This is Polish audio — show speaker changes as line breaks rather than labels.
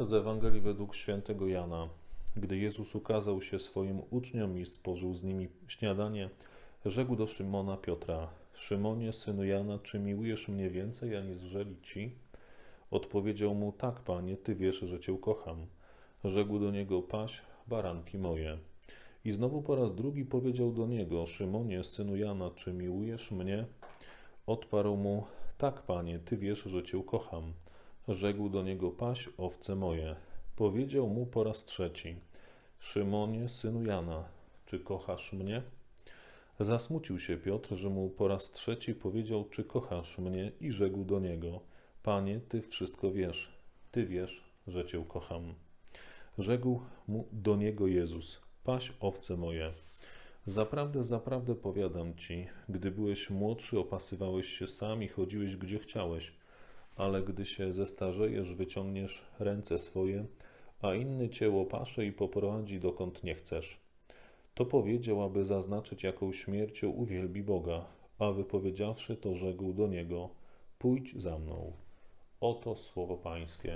Z Ewangelii według świętego Jana. Gdy Jezus ukazał się swoim uczniom i spożył z nimi śniadanie, rzekł do Szymona Piotra: Szymonie, synu Jana, czy miłujesz mnie więcej aniżeli ci? Odpowiedział mu: Tak, panie, ty wiesz, że cię kocham. Rzekł do niego: Paś baranki moje. I znowu po raz drugi powiedział do niego: Szymonie, synu Jana, czy miłujesz mnie? Odparł mu: Tak, panie, ty wiesz, że cię kocham. Rzekł do niego: Paś owce moje. Powiedział mu po raz trzeci: Szymonie, synu Jana, czy kochasz mnie? Zasmucił się Piotr, że mu po raz trzeci powiedział: Czy kochasz mnie? I rzekł do niego: Panie, ty wszystko wiesz. Ty wiesz, że cię kocham. Rzekł mu do niego Jezus: Paś owce moje. Zaprawdę, zaprawdę powiadam ci, gdy byłeś młodszy, opasywałeś się sam i chodziłeś gdzie chciałeś, ale gdy się zestarzejesz, wyciągniesz ręce swoje, a inny cię łopasze i poprowadzi dokąd nie chcesz. To powiedział, aby zaznaczyć, jaką śmiercią uwielbi Boga, a wypowiedziawszy to, rzekł do niego: Pójdź za mną. Oto słowo Pańskie.